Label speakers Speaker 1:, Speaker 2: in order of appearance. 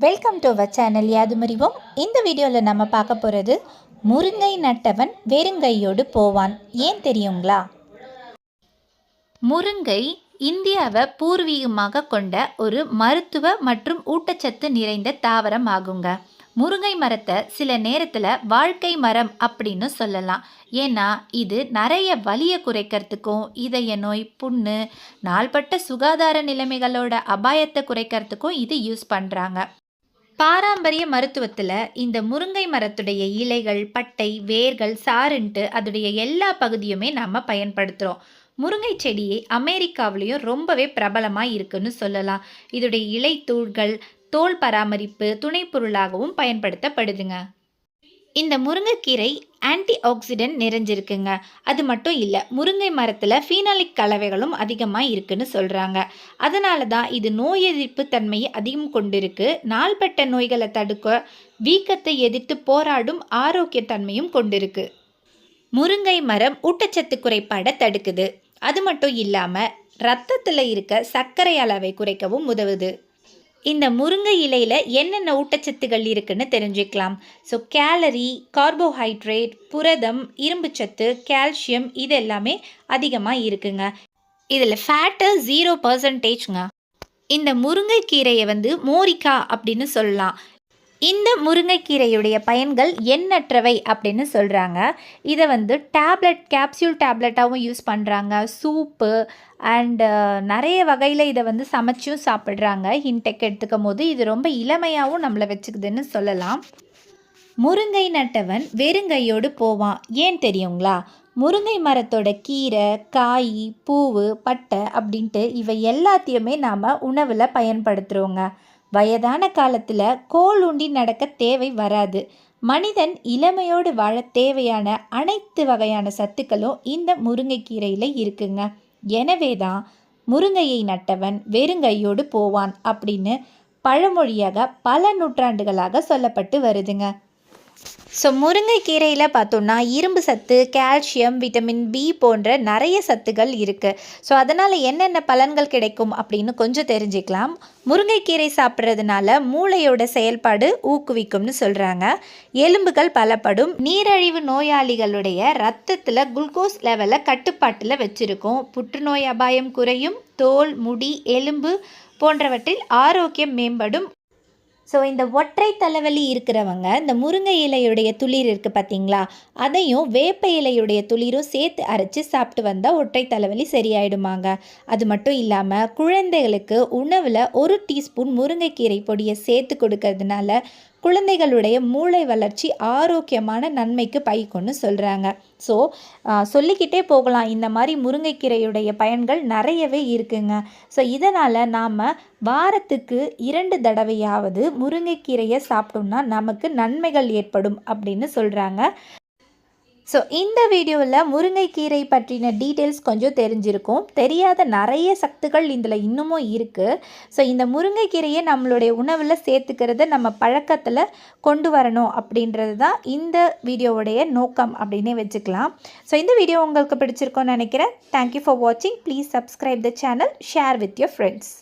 Speaker 1: Welcome to our channel Yaadhumarivom இந்த வீடியோவில் நம்ம பார்க்க போகிறது முருங்கை நட்டவன் வெறுங்கையோடு போவான். ஏன் தெரியுங்களா? முருங்கை இந்தியாவை பூர்வீகமாக கொண்ட ஒரு மருத்துவ மற்றும் ஊட்டச்சத்து நிறைந்த தாவரம் ஆகுங்க. முருங்கை மரத்தை சில நேரத்தில் வாழ்க்கை மரம் அப்படின்னு சொல்லலாம். ஏன்னா இது நிறைய வலியை குறைக்கிறதுக்கும் இதய நோய் புண்ணு நாள்பட்ட சுகாதார நிலைமைகளோட அபாயத்தை குறைக்கிறதுக்கும் இது யூஸ் பண்ணுறாங்க பாரம்பரிய மருத்துவத்தில் இந்த முருங்கை மரத்துடைய இலைகள் பட்டை வேர்கள் சாறுன்ட்டு அதோடைய எல்லா பகுதியுமே நம்ம பயன்படுத்துகிறோம் முருங்கை செடியை அமெரிக்காவிலையும் ரொம்பவே பிரபலமாக இருக்குன்னு சொல்லலாம். இதோடைய இலை தூள்கள் தோல் பராமரிப்பு துணைப்பொருளாகவும் பயன்படுத்தப்படுதுங்க. இந்த முருங்கைக்கீரை ஆன்டி ஆக்சிடென்ட் நிறைஞ்சிருக்குங்க. அது மட்டும் இல்லை முருங்கை மரத்தில் ஃபீனாலிக் கலவைகளும் அதிகமாக இருக்குன்னு சொல்கிறாங்க அதனால தான் இது நோய் எதிர்ப்பு தன்மையை அதிகம் கொண்டிருக்கு. நாள்பட்ட நோய்களை தடுக்க வீக்கத்தை எதிர்த்து போராடும் ஆரோக்கிய தன்மையும் கொண்டிருக்கு. முருங்கை மரம் ஊட்டச்சத்து குறைபாடை தடுக்குது. அது மட்டும் இல்லாமல் ரத்தத்தில் இருக்க சர்க்கரை அளவை குறைக்கவும் உதவுது. இந்த முருங்கை இலையில் என்னென்ன ஊட்டச்சத்துகள் இருக்குன்னு தெரிஞ்சுக்கலாம். ஸோ கேலரி கார்போஹைட்ரேட் புரதம் இரும்புச்சத்து கால்சியம் இது எல்லாமே அதிகமாக இருக்குங்க. இதில் ஃபேட்டு ஜீரோ பர்சன்டேஜ்ங்க இந்த முருங்கைக்கீரையை வந்து மோரிக்கா அப்படின்னு சொல்லலாம். இந்த முருங்கைக்கீரையுடைய பயன்கள் எண்ணற்றவை அப்படின்னு சொல்கிறாங்க இதை வந்து டேப்லெட் கேப்சியூல் டேப்லெட்டாகவும் யூஸ் பண்ணுறாங்க சூப்பு அண்டு நிறைய வகையில் இதை வந்து சமைச்சும் சாப்பிட்றாங்க. இன்டெக் எடுத்துக்கும் போது இது ரொம்ப இளமையாகவும் நம்மளை வச்சுக்குதுன்னு சொல்லலாம். முருங்கை நட்டவன் வெறுங்கையோடு போவான். ஏன் தெரியுங்களா? முருங்கை மரத்தோட கீரை காய் பூவு பட்டை அப்படின்ட்டு இவை எல்லாத்தையுமே நாம் உணவில் பயன்படுத்துகிறோங்க வயதான காலத்தில் கோல் உண்டி நடக்க தேவை வராது. மனிதன் இளமையோடு வாழ தேவையான அனைத்து வகையான சத்துக்களும் இந்த முருங்கைக்கீரையில் இருக்குங்க. எனவே தான் முருங்கையை நட்டவன் வெறுங்கையோடு போவான் அப்படின்னு பழமொழியாக பல நூற்றாண்டுகளாக சொல்லப்பட்டு வருதுங்க. ஸோ முருங்கைக்கீரையில் பார்த்தோன்னா இரும்பு சத்து கால்சியம் விட்டமின் பி போன்ற நிறைய சத்துகள் இருக்குது ஸோ அதனால் என்னென்ன பலன்கள் கிடைக்கும் அப்படின்னு கொஞ்சம் தெரிஞ்சுக்கலாம். முருங்கைக்கீரை சாப்பிட்றதுனால மூளையோட செயல்பாடு ஊக்குவிக்கும்னு சொல்கிறாங்க எலும்புகள் பலப்படும். நீரழிவு நோயாளிகளுடைய ரத்தத்தில் குளுக்கோஸ் லெவலை கட்டுப்பாட்டில் வச்சுருக்கும். புற்றுநோய் அபாயம் குறையும். தோல் முடி எலும்பு போன்றவற்றில் ஆரோக்கியம் மேம்படும். ஸோ இந்த ஒற்றை தலைவலி இருக்கிறவங்க இந்த முருங்கை இலையுடைய துளிர் இருக்குது பார்த்தீங்களா அதையும் வேப்ப இலையுடைய துளிரும் சேர்த்து அரைச்சி சாப்பிட்டு வந்தால் ஒற்றை தலைவலி சரியாயிடுமாங்க. அது மட்டும் இல்லாமல் குழந்தைகளுக்கு உணவில் ஒரு டீஸ்பூன் முருங்கைக்கீரை பொடியை சேர்த்து கொடுக்கறதுனால குழந்தைகளுடைய மூளை வளர்ச்சி ஆரோக்கியமான நன்மைக்கு பைக்கும்னு சொல்கிறாங்க ஸோ சொல்லிக்கிட்டே போகலாம். இந்த மாதிரி முருங்கைக்கீரையுடைய பயன்கள் நிறையவே இருக்குங்க. ஸோ இதனால் நாம் வாரத்துக்கு இரண்டு தடவையாவது முருங்கைக்கீரையை சாப்பிட்டோம்னா நமக்கு நன்மைகள் ஏற்படும் அப்படின்னு சொல்கிறாங்க ஸோ இந்த வீடியோவில் முருங்கைக்கீரை பற்றின டீட்டெயில்ஸ் கொஞ்சம் தெரிஞ்சிருக்கும். தெரியாத நிறைய சத்துக்கள் இதில் இன்னமும் இருக்குது ஸோ இந்த முருங்கைக்கீரையை நம்மளுடைய உணவில் சேர்த்துக்கிறத நம்ம பழக்கத்தில் கொண்டு வரணும் அப்படின்றது தான் இந்த வீடியோவுடைய நோக்கம் அப்படின்னே வச்சுக்கலாம். ஸோ இந்த வீடியோ உங்களுக்கு பிடிச்சிருக்கோன்னு நினைக்கிறேன். தேங்க்யூ ஃபார் வாட்சிங் please subscribe the channel share with your friends